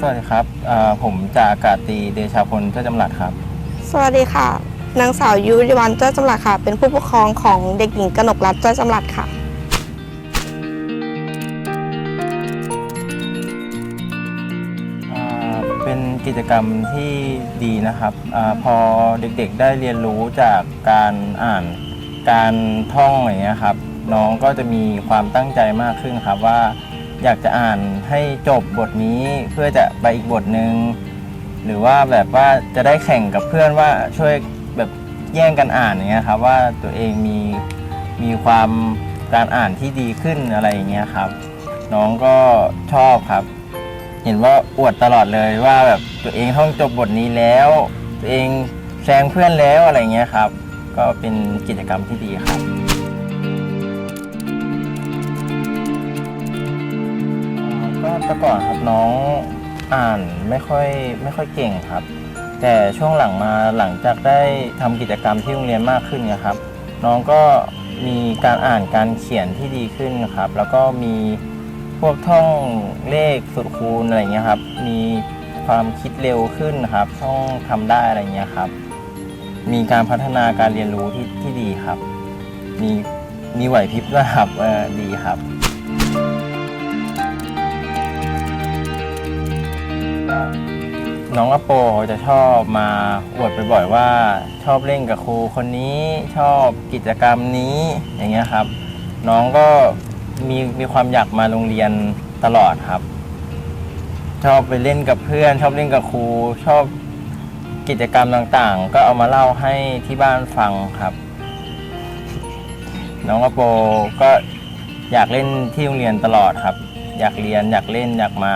สวัสดีครับเอ่อผมจากอากาศตรีเดชาพลเจ้าจำหลัดครับ สวัสดีค่ะ นางสาวยุริวันเจ้าจำหลัดค่ะ เป็นผู้ปกครองของเด็กหญิงกนกรัตน์เจ้าจำหลัดค่ะ อ่าเป็นกิจกรรมที่ดีนะครับอาพอเด็กๆได้เรียนรู้จากการอ่านการท่องอย่างเงี้ยครับ น้องก็จะมีความตั้งใจมากขึ้นครับว่า อยากจะอ่านให้จบบทนี้เพื่อจะไปอีกบทหนึ่งหรือว่าแบบว่าจะได้แข่งกับเพื่อนว่าช่วยแบบแย่งกันอ่านอย่างเงี้ยครับว่าตัวเองมีมีความการอ่านที่ดีขึ้นอะไรอย่างเงี้ยครับ น้องก็ชอบครับ เห็นว่าอวดตลอดเลยว่าแบบตัวเองท่องจบบทนี้แล้ว ตัวเองแซงเพื่อนแล้วอะไรเงี้ยครับ ก็เป็นกิจกรรมที่ดีครับ แต่ก่อนครับน้องอ่านไม่ค่อยไม่ค่อยเก่งครับ แต่ช่วงหลังมาหลังจากได้ทำกิจกรรมที่โรงเรียนมากขึ้นนะครับ น้องก็มีการอ่านการเขียนที่ดีขึ้นครับ แล้วก็มีพวกท่องเลขสุดคูณอะไรเงี้ยครับ มีความคิดเร็วขึ้นครับท่องทำได้อะไรเงี้ยครับ มีการพัฒนาการเรียนรู้ที่ที่ดีครับ มีมีไหวพริบด้วยครับเออดีครับ น้องอโปจะชอบมาอวดบ่อยๆว่าชอบเล่นกับครูคนนี้ชอบกิจกรรมนี้อย่างเงี้ยครับ น้องก็มีมีความอยากมาโรงเรียนตลอดครับ ชอบไปเล่นกับเพื่อน ชอบเล่นกับครูชอบกิจกรรมต่างๆ ก็เอามาเล่าให้ที่บ้านฟังครับ น้องอโปก็อยากเล่นที่โรงเรียนตลอดครับ อยากเรียนอยากเล่นอยากมา